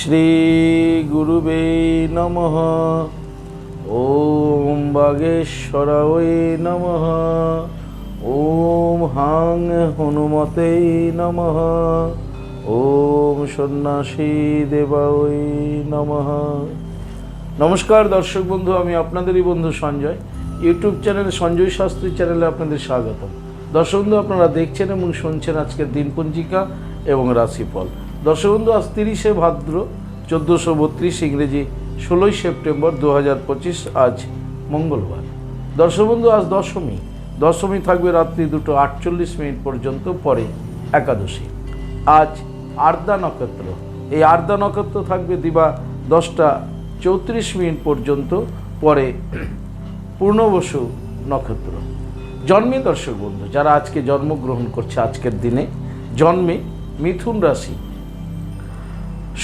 শ্রীগুরুবে নমঃ। ওম বাগেশ্বরায় নমঃ। ওম হাং হনুমতে নমঃ। ওম সন্ন্যাসী দেবায় নমঃ। নমস্কার দর্শক বন্ধু, আমি আপনাদেরই বন্ধু সঞ্জয়। ইউটিউব চ্যানেল সঞ্জয় শাস্ত্রী চ্যানেলে আপনাদের স্বাগত দর্শক বন্ধু, আপনারা দেখছেন এবং শুনছেন আজকের দিনপঞ্জিকা এবং রাশিফল। দর্শক বন্ধু আজ তিরিশে ভাদ্র চোদ্দোশো বত্রিশ ইংরেজি ষোলোই সেপ্টেম্বর দু আজ মঙ্গলবার। দর্শক বন্ধু আজ দশমী। দশমী থাকবে রাত্রি দুটো আটচল্লিশ মিনিট পর্যন্ত, পরে একাদশী। আজ আর্দা নক্ষত্র। এই আর্দা নক্ষত্র থাকবে দিবা দশটা চৌত্রিশ মিনিট পর্যন্ত, পরে পূর্ণবসু নক্ষত্র। জন্মে দর্শক বন্ধু, যারা আজকে জন্মগ্রহণ করছে আজকের দিনে, জন্মে মিথুন রাশি।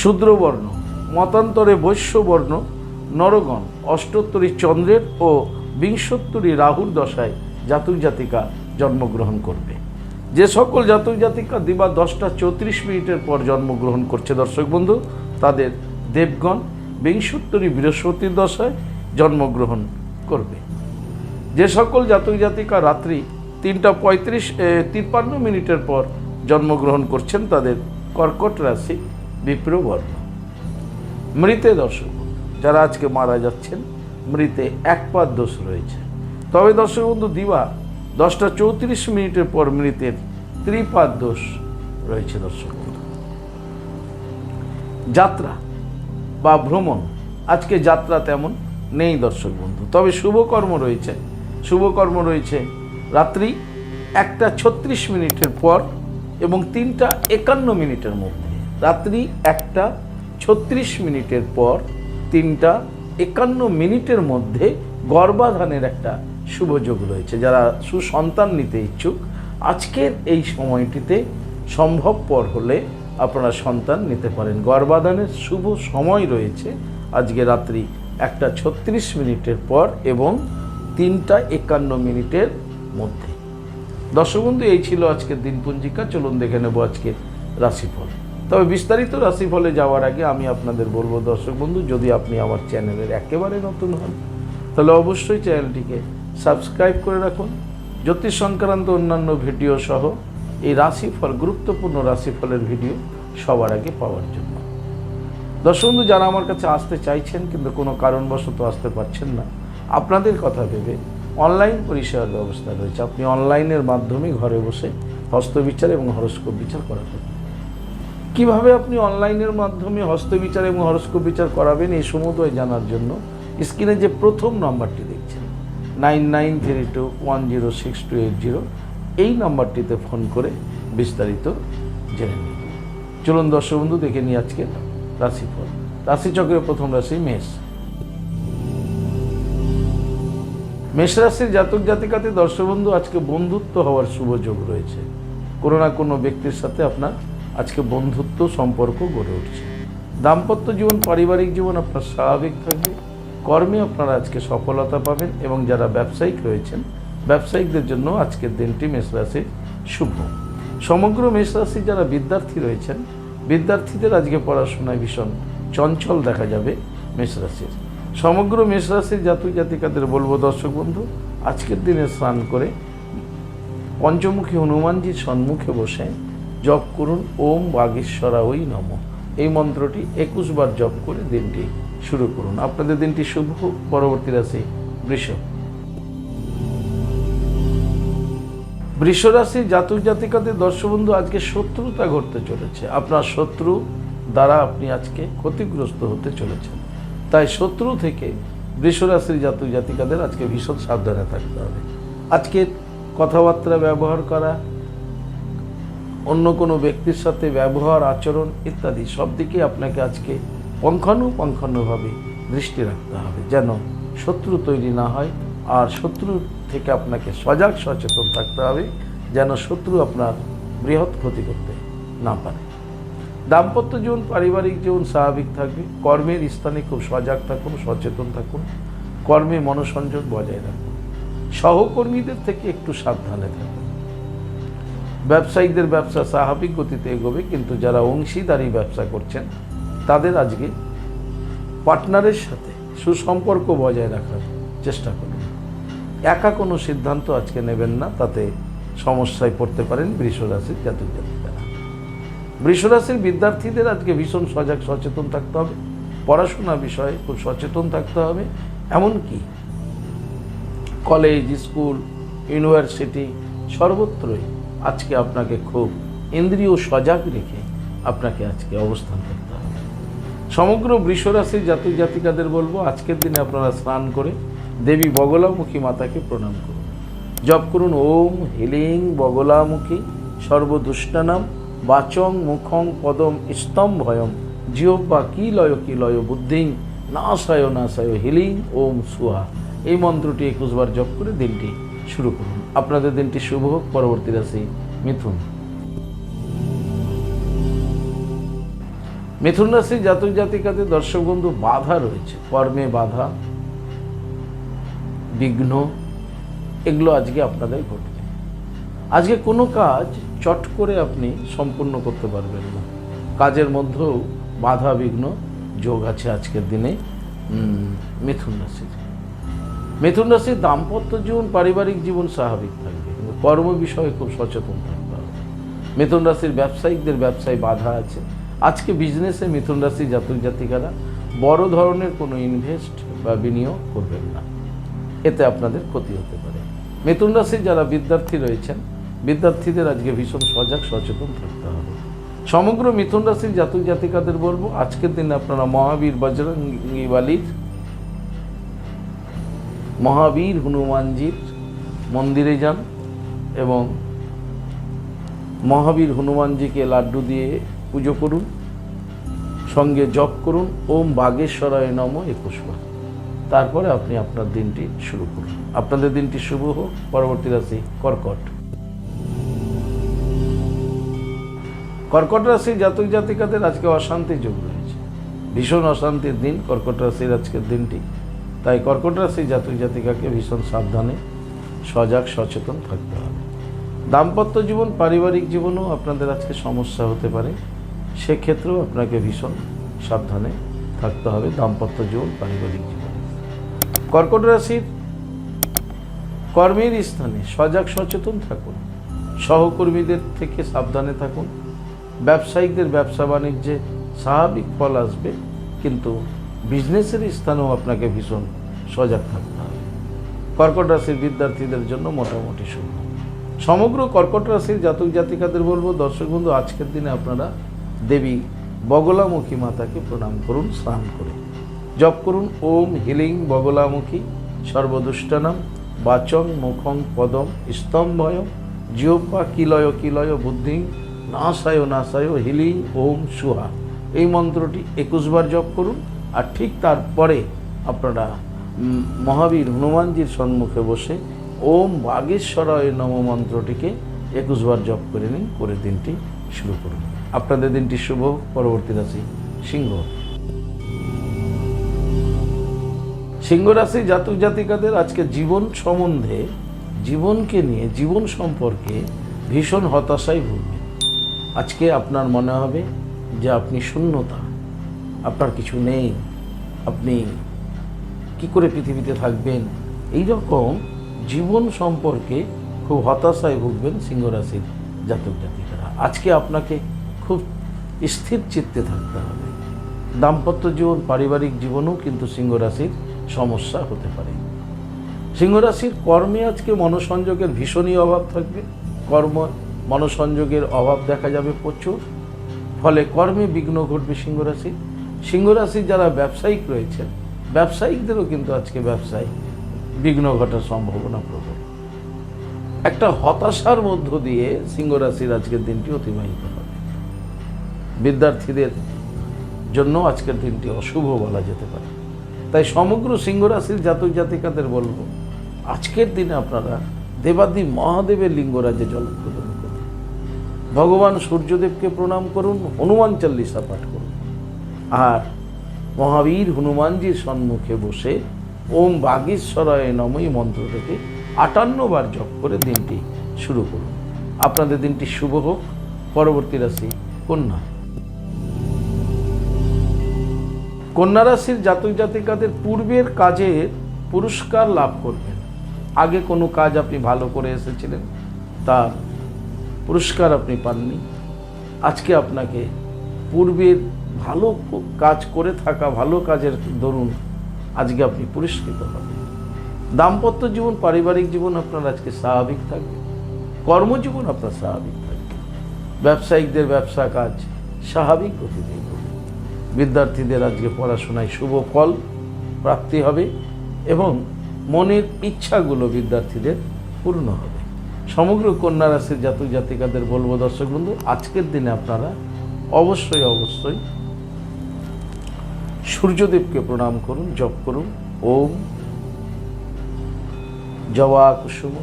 শূদ্রবর্ণ, মতান্তরে বৈশ্যবর্ণ, নরগণ, অষ্টোত্তরী চন্দ্রের ও বিংশোত্তরী রাহুর দশায় জাতক জাতিকা জন্মগ্রহণ করবে। যে সকল জাতক জাতিকা দিবা দশটা চৌত্রিশ মিনিটের পর জন্মগ্রহণ করছে দর্শক বন্ধু, তাদের দেবগণ বিংশোত্তরী বৃহস্পতির দশায় জন্মগ্রহণ করবে। যে সকল জাতক জাতিকা রাত্রি তিনটা পঁয়ত্রিশ তিপ্পান্ন মিনিটের পর জন্মগ্রহণ করছেন তাদের কর্কট রাশি বিপ্রবর্ণ মৃতে দর্শক, যারা আজকে মারা যাচ্ছেন, মৃতে এক পাদ দোষ রয়েছে। তবে দর্শক বন্ধু, দিবা দশটা চৌত্রিশ মিনিটের পর মৃতের ত্রিপাদ দোষ রয়েছে দর্শক বন্ধু। যাত্রা বা ভ্রমণ, আজকে যাত্রা তেমন নেই দর্শক বন্ধু। তবে শুভকর্ম রয়েছে শুভকর্ম রয়েছে রাত্রি একটা ছত্রিশ মিনিটের পর এবং তিনটা একান্ন মিনিটের মধ্যে। রাত্রি একটা, ছত্রিশ মিনিটের পর তিনটা, একান্ন মিনিটের মধ্যে গর্ভাধানের একটা শুভযোগ রয়েছে। যারা সুসন্তান নিতে ইচ্ছুক, আজকের এই সময়টিতে সম্ভবপর হলে আপনারা সন্তান নিতে পারেন। গর্ভাধানের শুভ সময় রয়েছে আজকে রাত্রি একটা, ছত্রিশ মিনিটের পর এবং তিনটা, একান্ন মিনিটের মধ্যে। দর্শক বন্ধু, এই ছিল আজকের দিনপঞ্জিকা। চলুন দেখে নেব আজকে রাশিফল। তবে বিস্তারিত রাশিফলে যাওয়ার আগে আমি আপনাদের বলব, দর্শক বন্ধু, যদি আপনি আমার চ্যানেলের একেবারে নতুন হন, তাহলে অবশ্যই চ্যানেলটিকে সাবস্ক্রাইব করে রাখুন। জ্যোতিষ সংক্রান্ত অন্যান্য ভিডিও সহ এই রাশিফল গুরুত্বপূর্ণ রাশিফলের ভিডিও সবার আগে পাওয়ার জন্য। দর্শক বন্ধু, যারা আমার কাছে আসতে চাইছেন কিন্তু কোনো কারণবশত আসতে পারছেন না, আপনাদের কথা ভেবে অনলাইন পরিষেবার ব্যবস্থা রয়েছে। আপনি অনলাইনের মাধ্যমে ঘরে বসে হস্তবিচার এবং হরস্কোপ বিচার করাবেন কীভাবে আপনি অনলাইনের মাধ্যমে হস্তবিচার এবং হরস্কোপ বিচার করাবেন এই সমুদয় জানার জন্য স্ক্রিনে যে প্রথম নাম্বারটি দেখছেন, nine nine three two one zero six two eight zero, এই নাম্বারটিতে ফোন করে বিস্তারিত জেনে নিন। চলুন দর্শক বন্ধু, দেখে নিই আজকে রাশিফল। রাশিচক্রের প্রথম রাশি মেষ। মেষ রাশির জাতক জাতিকাতে দর্শক বন্ধু, আজকে বন্ধুত্ব হওয়ার শুভ যোগ রয়েছে। কোনো না কোনো ব্যক্তির সাথে আপনার আজকে বন্ধুত্ব, সম্পর্ক গড়ে উঠছে। দাম্পত্য জীবন, পারিবারিক জীবন আপনার স্বাভাবিক থাকবে। কর্মে আপনারা আজকে সফলতা পাবেন এবং যারা ব্যবসায়িক রয়েছেন, ব্যবসায়িকদের জন্য আজকের দিনটি মেষ রাশির শুভ। সমগ্র মেষ রাশি যারা বিদ্যার্থী রয়েছেন, বিদ্যার্থীদের আজকে পড়াশোনায় ভীষণ চঞ্চল দেখা যাবে মেষ রাশির। সমগ্র মেষ রাশির জাতক জাতিকাদের বলব, দর্শক বন্ধু, আজকের দিনে স্নান করে পঞ্চমুখী হনুমানজির সম্মুখে বসে জপ করুন, ওম বাগেশ্বরা ওই নম। এই মন্ত্রটি একুশ বার জপ করে দিনটি শুরু করুন। আপনাদের দিনটি শুভ পরবর্তী রাশি বৃষ। বৃষ রাশির জাতক জাতিকাদের দর্শবন্ধু আজকে শত্রুতা ঘটতে চলেছে। আপনার শত্রু দ্বারা আপনি আজকে ক্ষতিগ্রস্ত হতে চলেছেন। তাই শত্রু থেকে বৃষ রাশির জাতক জাতিকাদের আজকে ভীষণ সাবধানে থাকতে হবে। আজকে কথাবার্তা ব্যবহার করা অন্য কোনো ব্যক্তির সাথে ব্যবহার, আচরণ ইত্যাদি সব দিকে আপনাকে আজকে পঙ্খানুপঙ্খানুভাবে দৃষ্টি রাখতে হবে যেন শত্রু তৈরি না হয় আর শত্রু থেকে আপনাকে সজাগ সচেতন থাকতে হবে যেন শত্রু আপনার বৃহৎ ক্ষতি করতে না পারে। দাম্পত্য জীবন, পারিবারিক জীবন স্বাভাবিক থাকবে। কর্মের স্থানে খুব সজাগ থাকুন, সচেতন থাকুন। কর্মে মনোসংযোগ বজায় রাখুন। সহকর্মীদের থেকে একটু সাবধানে থাকুন। ব্যবসায়িকদের ব্যবসা স্বাভাবিক গতিতে এগোবে, কিন্তু যারা অংশীদারি ব্যবসা করছেন, তাদের আজকে পার্টনারের সাথে সুসম্পর্ক বজায় রাখার চেষ্টা করুন। একা কোনো সিদ্ধান্ত আজকে নেবেন না, তাতে সমস্যায় পড়তে পারেন বৃষরাশির জাতক জাতিকারা। বৃষরাশির বিদ্যার্থীদের আজকে ভীষণ সজাগ, সচেতন থাকতে হবে। পড়াশোনা বিষয়ে খুব সচেতন থাকতে হবে। এমনকি কলেজ, স্কুল, ইউনিভার্সিটি সর্বত্রই আজকে আপনাকে খুব ইন্দ্রিয় সজাগ রেখে আপনাকে আজকে অবস্থান করতে হবে। সমগ্র বৃষরাশির জাতক জাতিকাদের বলব, আজকের দিনে আপনারা স্নান করে দেবী বগলামুখী মাতাকে প্রণাম করুন। জপ করুন, ওম হিলিং বগলামুখী সর্বদুষ্টানাম বাচং মুখং পদম স্তম্ভয়ম। জিহ্বা কি লয় কি লয় বুদ্ধিং নাশায় নাশায় হিলিং, ওম সুহা। এই মন্ত্রটি একুশবার জপ করে দিনটি শুরু করুন। আপনাদের দিনটি শুভ হোক, পরবর্তী রাশি মিথুন। মিথুন রাশি জাতক জাতিকাদের দর্শক বন্ধু বাধা রয়েছে। কর্মে বাধা, বিঘ্ন, এগুলো আজকে আপনাদের ঘটবে। আজকে কোনো কাজ চট করে আপনি সম্পূর্ণ করতে পারবেন না। কাজের মধ্যেও বাধা, বিঘ্ন যোগ আছে আজকের দিনে মিথুন রাশির মিথুন রাশির দাম্পত্য জীবন পারিবারিক জীবন স্বাভাবিক থাকবে, কিন্তু কর্ম বিষয়ে খুব সচেতন থাকতে হবে। মিথুন রাশির ব্যবসায়িকদের ব্যবসায় বাধা আছে। আজকে বিজনেসে মিথুন রাশি জাতক জাতিকারা বড় ধরনের কোনো ইনভেস্ট বা বিনিয়োগ করবেন না। এতে আপনাদের ক্ষতি হতে পারে। মিথুন রাশির যারা বিদ্যার্থী রয়েছেন, বিদ্যার্থীদের আজকে ভীষণ সজাগ, সচেতন থাকতে হবে। সমগ্র মিথুন রাশির জাতক জাতিকাদের বলব, আজকের দিনে আপনারা মহাবীর বজরঙ্গী বালির মহাবীর হনুমানজির মন্দিরে যান এবং মহাবীর হনুমানজিকে লাড্ডু দিয়ে পুজো করুন, সঙ্গে জপ করুন, ওম বাগেশ্বরায় নম একুশবার তারপরে আপনি আপনার দিনটি শুরু করুন। আপনাদের দিনটি শুভ হোক। পরবর্তী রাশি কর্কট। কর্কট রাশির জাতক জাতিকাদের আজকে অশান্তি যোগ রয়েছে। ভীষণ অশান্তির দিন কর্কট রাশির আজকের দিনটি। তাই কর্কট রাশি জাতক জাতিকাকে ভীষণ সাবধানে, সজাগ, সচেতন থাকতে হবে। দাম্পত্য জীবন, পারিবারিক জীবনও আপনাদের আজকে সমস্যা হতে পারে। সেক্ষেত্রেও আপনাকে ভীষণ সাবধানে থাকতে হবে দাম্পত্য জীবন, পারিবারিক জীবন। কর্কট রাশির কর্মের স্থানে সজাগ, সচেতন থাকুন। সহকর্মীদের থেকে সাবধানে থাকুন। ব্যবসায়িকদের ব্যবসা বাণিজ্যে স্বাভাবিক ফল আসবে, কিন্তু বিজনেসের স্থানেও আপনাকে ভীষণ সজাগ থাকতে হবে। কর্কট রাশির বিদ্যার্থীদের জন্য মোটামুটি শুভ। সমগ্র কর্কট রাশির জাতক জাতিকাদের বলব, দর্শক বন্ধু, আজকের দিনে আপনারা দেবী বগলামুখী মাতাকে প্রণাম করুন, স্নান করে। জপ করুন, ওম হিলিং বগলামুখী, সর্বদুষ্টানাম বাচং মুখং, পদম, স্তম্ভয় জিওপা কিলয় কিলয়, বুদ্ধিং নাশায় নাশায় হিলিং, ওম, সুহা। এই মন্ত্রটি একুশবার জপ করুন আর ঠিক তারপরে আপনারা মহাবীর হনুমানজির সম্মুখে বসে ওম বাগেশ্বরায় নম মন্ত্রটিকে একুশবার জপ করে নিন, করে দিনটি শুরু করুন। আপনাদের দিনটি শুভ পরবর্তী রাশি সিংহ। সিংহ রাশি জাতক জাতিকাদের আজকে জীবন সম্বন্ধে, জীবনকে নিয়ে, জীবন সম্পর্কে ভীষণ হতাশায় ভুগবে আজকে আপনার মনে হবে যে আপনি শূন্যতা। আপনার কিছু নেই, আপনি কি করে পৃথিবীতে থাকবেন? এই রকম জীবন সম্পর্কে খুব হতাশায় ভুগবেন সিংহ রাশির জাতক জাতিকারা। আজকে আপনাকে খুব স্থির চিত্তে থাকতে হবে। দাম্পত্য জীবন, পারিবারিক জীবনও কিন্তু সিংহ রাশির সমস্যা হতে পারে। সিংহ রাশির কর্মে আজকে মনসংযোগের ভীষণই অভাব থাকবে। কর্ম, মনসংযোগের অভাব দেখা যাবে প্রচুর। ফলে কর্মে বিঘ্ন ঘটবে সিংহ রাশি সিংহ রাশির যারা ব্যবসায়িক রয়েছেন, ব্যবসায়িকদেরও কিন্তু আজকে ব্যবসায় বিঘ্ন ঘটার সম্ভাবনা প্রবল। একটা হতাশার মধ্য দিয়ে সিংহ রাশির আজকের দিনটি অতিবাহিত হবে। বিদ্যার্থীদের জন্য আজকের দিনটি অশুভ বলা যেতে পারে। তাই সমগ্র সিংহ রাশির জাতক জাতিকাদের বলব, আজকের দিনে আপনারা দেবাদি মহাদেবের লিঙ্গরাজে জলপ্রদান করুন। ভগবান সূর্যদেবকে প্রণাম করুন, হনুমান চল্লিশা পাঠ করুন। আর মহাবীর হনুমানজির সম্মুখে বসে ওম বাগীশ্বরায় নমই মন্ত্র থেকে আটান্ন বার জপ করে দিনটি শুরু করুন। আপনাদের দিনটি শুভ হোক। পরবর্তী রাশি কন্যা। কন্যা রাশির জাতক জাতিকাদের পূর্বের কাজের পুরস্কার লাভ করবেন। আগে কোনো কাজ আপনি ভালো করে এসেছিলেন, তার পুরস্কার আপনি পাননি। আজকে আপনাকে পূর্বের ভালো কাজ করে থাকা, ভালো কাজের দরুন আজকে আপনি পুরস্কৃত হবেন। দাম্পত্য জীবন, পারিবারিক জীবন আপনার আজকে স্বাভাবিক থাকবে। কর্মজীবন আপনার স্বাভাবিক থাকবে। ব্যবসায়িকদের ব্যবসা কাজ স্বাভাবিক গতিতে। বিদ্যার্থীদের আজকে পড়াশোনায় শুভ ফল প্রাপ্তি হবে এবং মনের ইচ্ছাগুলো বিদ্যার্থীদের পূর্ণ হবে। সমগ্র কন্যা রাশির জাতক জাতিকাদের বলব দর্শক বন্ধু, আজকের দিনে আপনারা অবশ্যই অবশ্যই সূর্যদেবকে প্রণাম করুন, জপ করুন। ওম জবা কুসুম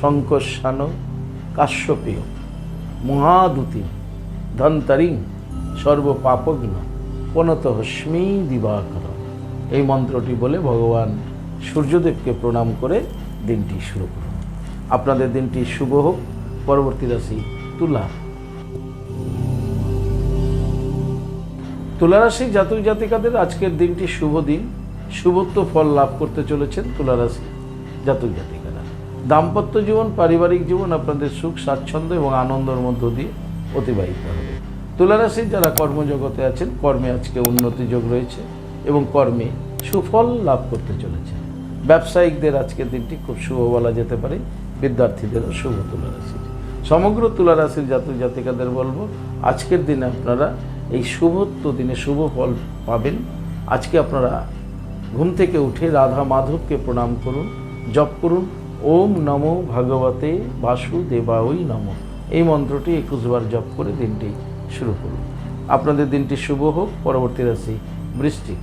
শঙ্কর্ষান কাশ্যপেয় মহাদুতি ধন্তারিং সর্বপাপগ্ন পনত হস্মি দিবাকর। এই মন্ত্রটি বলে ভগবান সূর্যদেবকে প্রণাম করে দিনটি শুরু করুন। আপনাদের দিনটি শুভ হোক। পরবর্তী রাশি তুলা। তুলারাশি জাতক জাতিকাদের আজকের দিনটি শুভ দিন। শুভত্ব ফল লাভ করতে চলেছেন তুলারাশি জাতক জাতিকারা। দাম্পত্য জীবন, পারিবারিক জীবন আপনাদের সুখ, স্বাচ্ছন্দ্য এবং আনন্দের মধ্য দিয়ে অতিবাহিত হবে। তুলারাশির যারা কর্মজগতে আছেন, কর্মে আজকে উন্নতি যোগ রয়েছে এবং কর্মে সুফল লাভ করতে চলেছে ব্যবসায়িকদের আজকের দিনটি খুব শুভ বলা যেতে পারে, বিদ্যার্থীদেরও শুভ তুলারাশি। সমগ্র তুলারাশির জাতক জাতিকাদের বলব, আজকের দিনে আপনারা এই শুভত্ব দিনে শুভ ফল পাবেন। আজকে আপনারা ঘুম থেকে উঠে রাধা মাধবকে প্রণাম করুন, জপ করুন। ওম নমো ভগবতে বাসুদেবাই নম। এই মন্ত্রটি একুশবার জপ করে দিনটি শুরু করুন। আপনাদের দিনটি শুভ হোক, পরবর্তী রাশি বৃষ্টিক।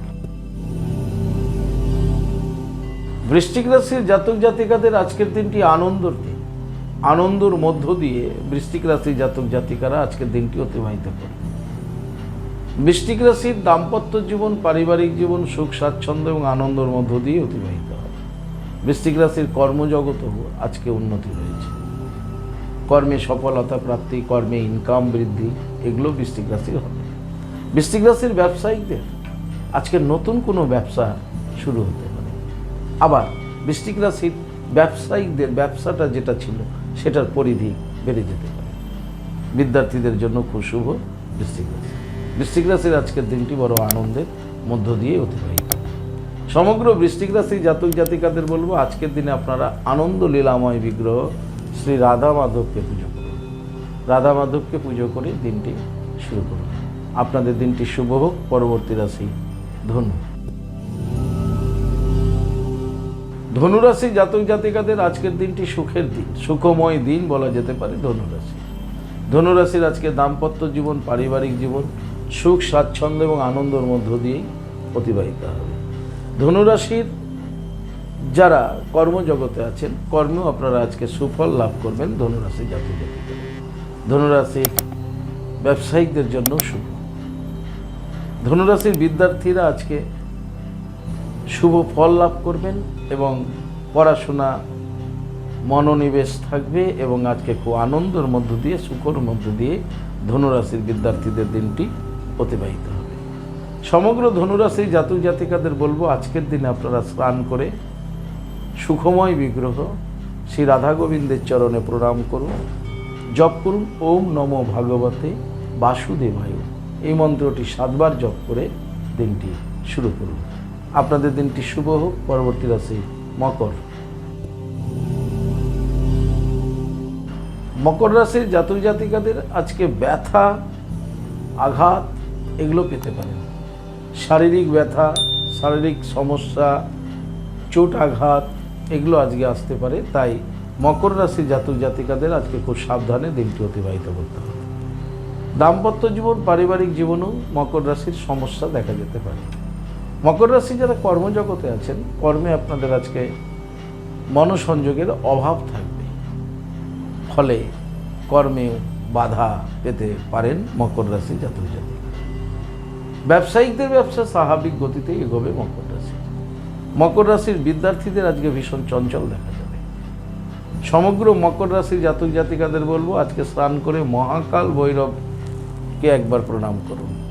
বৃশ্চিক রাশির জাতক জাতিকাদের আজকের দিনটি আনন্দর দিন। আনন্দর মধ্য দিয়ে বৃষ্টিক রাশির জাতক জাতিকারা আজকের দিনটি অতিবাহিত করবে বৃশ্চিক রাশির দাম্পত্য জীবন, পারিবারিক জীবন, সুখ, স্বাচ্ছন্দ্য এবং আনন্দের মধ্য দিয়ে অতিবাহিত হবে। বৃশ্চিক রাশির কর্মজগতও আজকে উন্নতি রয়েছে কর্মে সফলতা প্রাপ্তি, কর্মে ইনকাম বৃদ্ধি, এগুলো বৃশ্চিক রাশির হবে। বৃশ্চিক রাশির ব্যবসায়িকদের আজকে নতুন কোনো ব্যবসা শুরু হতে পারে। আবার বৃশ্চিক রাশির ব্যবসায়িকদের ব্যবসাটা যেটা ছিল, সেটার পরিধি বেড়ে যেতে পারে। বিদ্যার্থীদের জন্য খুব শুভ রাশি বৃশ্চিক রাশির আজকের দিনটি বড় আনন্দের মধ্য দিয়ে অতিবাহিত। সমগ্র বৃশ্চিক রাশি জাতক জাতিকাদের বলব, আজকের দিনে আপনারা আনন্দ লীলাময় বিগ্রহ শ্রী রাধা মাধবকে পুজো করুন। রাধা মাধবকে পুজো করে দিনটি শুরু করুন। আপনাদের দিনটি শুভ হোক, পরবর্তী রাশি ধনু। ধনুরাশি জাতক জাতিকাদের আজকের দিনটি সুখের দিন, সুখময় দিন বলা যেতে পারে ধনুরাশি ধনুরাশির আজকে দাম্পত্য জীবন, পারিবারিক জীবন সুখ, স্বাচ্ছন্দ্য এবং আনন্দের মধ্য দিয়েই অতিবাহিত হবে। ধনুরাশির যারা কর্মজগতে আছেন কর্মেও আপনারা আজকে সুফল লাভ করবেন ধনুরাশি জাতিকা ধনুরাশির ব্যবসায়িকদের জন্য শুভ। ধনুরাশির বিদ্যার্থীরা আজকে শুভ ফল লাভ করবেন এবং পড়াশোনা, মনোনিবেশ থাকবে এবং আজকে খুব আনন্দের মধ্য দিয়ে, সুখর মধ্য দিয়ে ধনুরাশির বিদ্যার্থীদের দিনটি অতিবাহিত হবে। সমগ্র ধনুরাশি জাতক জাতিকাদের বলব, আজকের দিনে আপনারা স্নান করে সুখময় বিগ্রহ শ্রী রাধা গোবিন্দের চরণে প্রণাম করুন, জপ করুন, ওম নমো ভাগবতে বাসুদেবায়। এই মন্ত্রটি সাতবার জপ করে দিনটি শুরু করুন। আপনাদের দিনটি শুভ হোক, পরবর্তী রাশি মকর। মকর রাশির জাতক জাতিকাদের আজকে ব্যথা, আঘাত এগুলো পেতে পারেন। শারীরিক ব্যথা, শারীরিক সমস্যা, চোট আঘাত, এগুলো আজকে আসতে পারে। তাই মকর রাশির জাতক জাতিকাদের আজকে খুব সাবধানে দিনটি অতিবাহিত করতে হবে। দাম্পত্য জীবন, পারিবারিক জীবনেও মকর রাশির সমস্যা দেখা যেতে পারে। মকর রাশি যারা কর্মজগতে আছেন, কর্মে আপনাদের আজকে মনসংযোগের অভাব থাকবে। ফলে কর্মে বাধা পেতে পারেন মকর রাশি জাতক জাতিকা। ব্যবসায়িকদের ব্যবসা স্বাভাবিক গতিতেই এগোবে মকর রাশি। মকর রাশির বিদ্যার্থীদের আজকে ভীষণ চঞ্চল দেখা যাবে। সমগ্র মকর রাশির জাতক জাতিকাদের বলব, আজকে স্নান করে মহাকাল ভৈরবকে একবার প্রণাম করুন।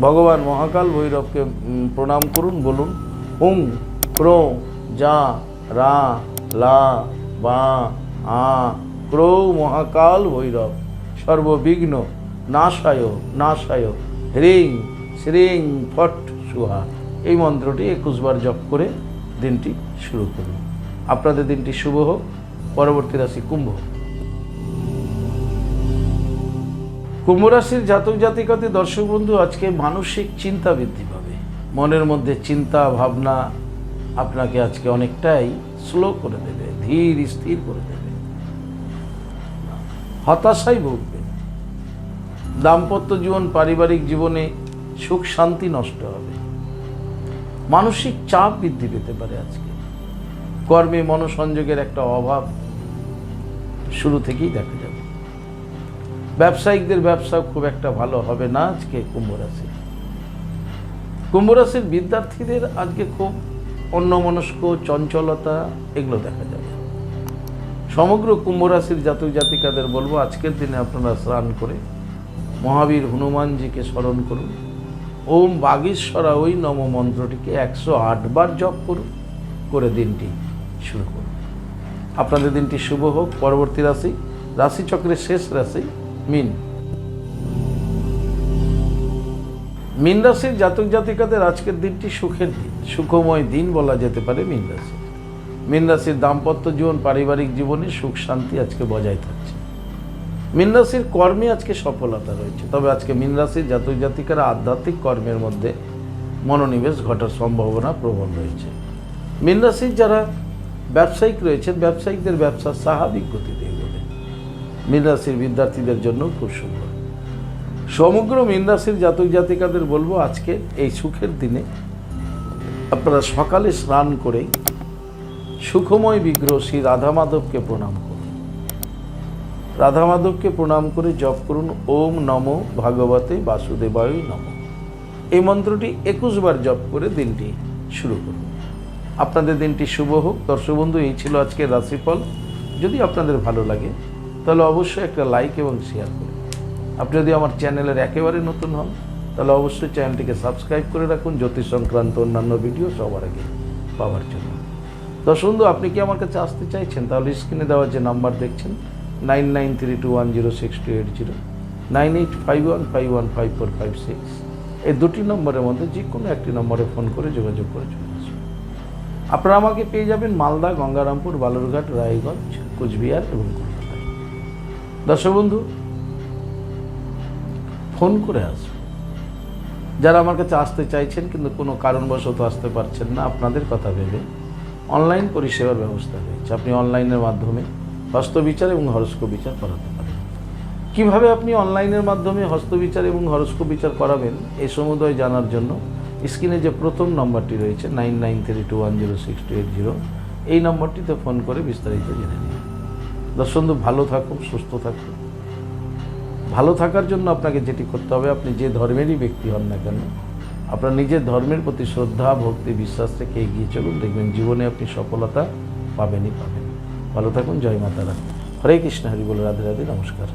ভগবান মহাকাল ভৈরবকে প্রণাম করুন, বলুন হুম ক্রো, যা, রা, লা, বা, আ, ক্রৌ মহাকাল ভৈরব। সর্ববিঘ্ন, নাশায় নাশায়, হ্রিং শ্রিং ফট সুহা। এই মন্ত্রটি একুশবার জপ করে দিনটি শুরু করুন। আপনাদের দিনটি শুভ হোক, পরবর্তী রাশি কুম্ভ কুম্ভ রাশির জাতক জাতিকাতে দর্শক বন্ধু, আজকে মানসিক চিন্তা বৃদ্ধি পাবে। মনের মধ্যে চিন্তা, ভাবনা আপনাকে আজকে অনেকটাই স্লো করে দেবে, ধীর, স্থির করে দেবে। হতাশায় ভুগবেন। দাম্পত্য জীবন, পারিবারিক জীবনে সুখ, শান্তি নষ্ট হবে। মানসিক চাপ বৃদ্ধি পেতে পারে আজকে। কর্মে মনোসংযোগের একটা অভাব শুরু থেকেই দেখা যাবে। ব্যবসায়িকদের ব্যবসা খুব একটা ভালো হবে না আজকে কুম্ভ রাশি। কুম্ভ রাশির বিদ্যার্থীদের আজকে খুব অন্যমনস্ক, চঞ্চলতা, এগুলো দেখা যাবে। সমগ্র কুম্ভ রাশির জাতক জাতিকাদের বলব, আজকের দিনে আপনারা স্নান করে মহাবীর হনুমানজিকে স্মরণ করুন। ওম বাগীশ্বরা, ওই নম মন্ত্রটিকে একশো আটবার জপ করুন, করে দিনটি শুরু করুন। আপনাদের দিনটি শুভ হোক। পরবর্তী রাশি, রাশিচক্রের শেষ রাশি, মিন। মিন রাশির জাতক জাতিকাদের আজকের দিনটি সুখের দিন, সুখময় দিন বলা যেতে পারে মিন রাশি মিন রাশির দাম্পত্য জীবন, পারিবারিক জীবনে সুখ শান্তি আজকে বজায় থাকছে। মিন রাশির কর্মে আজকে সফলতা রয়েছে। তবে আজকে মিন রাশির জাতক জাতিকারা আধ্যাত্মিক কর্মের মধ্যে মনোনিবেশ ঘটার সম্ভাবনা প্রবল রয়েছে। মিন রাশির যারা ব্যবসায়িক রয়েছেন, ব্যবসায়িকদের ব্যবসা স্বাভাবিক গতিতে এগোবে। মিন রাশির বিদ্যার্থীদের জন্য খুব সুন্দর। সমগ্র মীন রাশির জাতক জাতিকাদের বলব, আজকে এই সুখের দিনে আপনারা সকালে স্নান করে সুখময় বিগ্রহ শ্রী রাধা মাধবকে প্রণাম করুন। রাধা মাধবকে প্রণাম করে জপ করুন। ওম নম ভাগবতে বাসুদেবায় নম। এই মন্ত্রটি একুশ বার জপ করে দিনটি শুরু করুন। আপনাদের দিনটি শুভ হোক। দর্শক বন্ধু, এই ছিল আজকের রাশিফল। যদি আপনাদের ভালো লাগে, তাহলে অবশ্যই একটা লাইক এবং শেয়ার করুন। আপনি যদি আমার চ্যানেলের একেবারে নতুন হন, তাহলে অবশ্যই চ্যানেলটিকে সাবস্ক্রাইব করে রাখুন। জ্যোতিষ সংক্রান্ত অন্যান্য ভিডিও সবার আগে পাওয়ার জন্য। দর্শক বন্ধু, আপনি কি আমার কাছে আসতে চাইছেন? তাহলে স্ক্রিনে দেওয়া যে নাম্বার দেখছেন nine nine three two one zero six two eight zero nine eight five one five one five four five six এই দুটি নম্বরের মধ্যে যে কোনো একটি নম্বরে ফোন করে যোগাযোগ করে চলে আপনারা আমাকে পেয়ে যাবেন মালদা, গঙ্গারামপুর, বালুরঘাট, রায়গঞ্জ, কোচবিহার এবং কলকাতায় দর্শক বন্ধু, ফোন করে আসুন। যারা আমার কাছে আসতে চাইছেন কিন্তু কোনো কারণবশত আসতে পারছেন না, আপনাদের কথা ভেবে অনলাইন পরিষেবার ব্যবস্থা রয়েছে। আপনি অনলাইনের মাধ্যমে হস্তবিচার এবং হরস্কোপ বিচার করাতে পারেন কীভাবে আপনি অনলাইনের মাধ্যমে হস্তবিচার এবং হরস্কোপ বিচার করাবেন এই সমুদয় জানার জন্য স্ক্রিনে যে প্রথম নম্বরটি রয়েছে nine nine three two one zero six two eight zero, এই নম্বরটিতে ফোন করে বিস্তারিত জেনে নিন। দর্শক বন্ধু, ভালো থাকুন, সুস্থ থাকুন। ভালো থাকার জন্য আপনাকে যেটি করতে হবে, আপনি যে ধর্মেরই ব্যক্তি হন না কেন, আপনার নিজের ধর্মের প্রতি শ্রদ্ধা, ভক্তি, বিশ্বাস থেকে এগিয়ে চলুন। দেখবেন জীবনে আপনি সফলতা পাবেনই পাবেন। ভালো থাকুন জয় মাতারা হরে কৃষ্ণ হরি বলে রাধে রাধে নমস্কার।